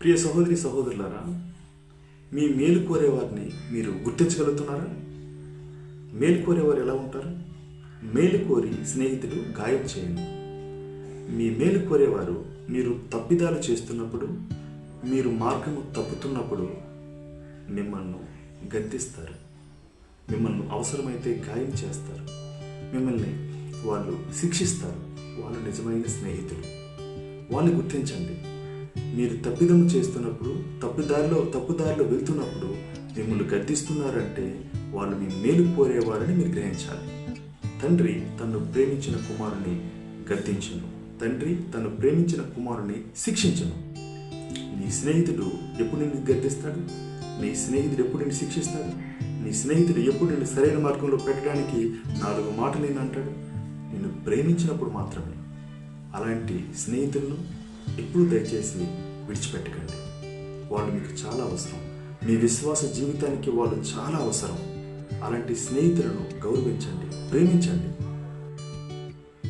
ప్రియ సహోదరి సహోదరులారా మీ మేలు కోరేవారిని మీరు గుర్తించగలుగుతున్నారా? మేలు కోరేవారు ఎలా ఉంటారు? మేలు కోరి స్నేహితుడు గాయం చేయండి. మీ మేలు కోరేవారు మీరు తప్పిదాలు చేస్తున్నప్పుడు మీరు మార్గము తప్పుతున్నప్పుడు మిమ్మల్ని గద్దిస్తారు. మిమ్మల్ని అవసరమైతే గాయం చేస్తారు. మిమ్మల్ని వాళ్ళు శిక్షిస్తారు. వాళ్ళు నిజమైన స్నేహితులు. వాళ్ళని గుర్తించండి. మీరు తప్పిదము చేస్తున్నప్పుడు తప్పుదారిలో తప్పుదారిలో వెళ్తున్నప్పుడు మిమ్మల్ని గద్దిస్తున్నారంటే వాళ్ళు మీ మేలు కోరేవారని మీరు గ్రహించాలి. తండ్రి తను ప్రేమించిన కుమారుని గద్దించను. తండ్రి తను ప్రేమించిన కుమారుని శిక్షించను. నీ స్నేహితుడు ఎప్పుడు నిన్ను గద్దిస్తాడు? నీ స్నేహితుడు ఎప్పుడు నిన్ను శిక్షిస్తాడు? నీ స్నేహితుడు ఎప్పుడు నిన్ను సరైన మార్గంలో పెట్టడానికి నాలుగు మాటలు నేను అంటాడు? నిన్ను ప్రేమించినప్పుడు మాత్రమే. అలాంటి స్నేహితులను ఎప్పుడు దయచేసి విడిచిపెట్టకండి. వాళ్ళు మీకు చాలా అవసరం. మీ విశ్వాస జీవితానికి వాళ్ళు చాలా అవసరం. అలాంటి స్నేహితులను గౌరవించండి ప్రేమించండి.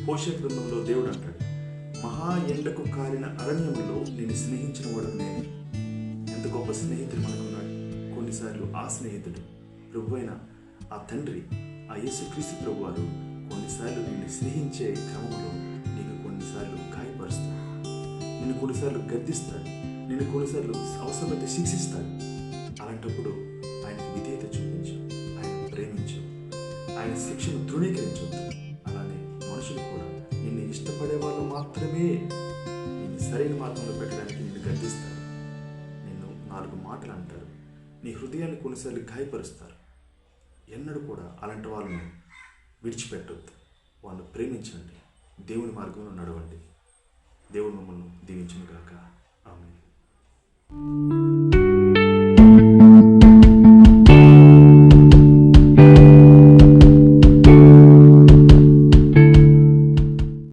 పోషక గ్రంథంలో దేవుడు అంటాడు మహా ఎండకు కారిన అరణ్యంలో నేను స్నేహించిన వాడు నేను. ఎంత గొప్ప స్నేహితుడు మనకున్నాడు. కొన్నిసార్లు ఆ స్నేహితుడు ప్రభు అయిన ఆ తండ్రి ఆ యేసుక్రీస్తు ప్రభు వారు కొన్నిసార్లు నిన్ను స్నేహించే క్రమంలో నీకు కొన్నిసార్లు గాయ నిన్ను కొన్నిసార్లు గద్దిస్తాడు నిన్ను కొన్నిసార్లు అవసరమైతే శిక్షిస్తాడు. అలాంటప్పుడు ఆయనకు విధేయత చూపించు ఆయన ప్రేమించు ఆయన శిక్షను తృణీకరించవద్దు అలానే మనుషులు కూడా నిన్ను ఇష్టపడే వాళ్ళు మాత్రమే. నిన్ను సరైన మార్గంలో పెట్టడానికి నిన్ను గద్దిస్తారు. నిన్ను నాలుగు మాటలు అంటారు. నీ హృదయాన్ని కొన్నిసార్లు గాయపరుస్తారు. ఎన్నడూ కూడా అలాంటి వాళ్ళని విడిచిపెట్టొద్దు. వాళ్ళని ప్రేమించండి. దేవుని మార్గంలో నడవండి. దేవుడు మమ్మల్ని దీవించును గాక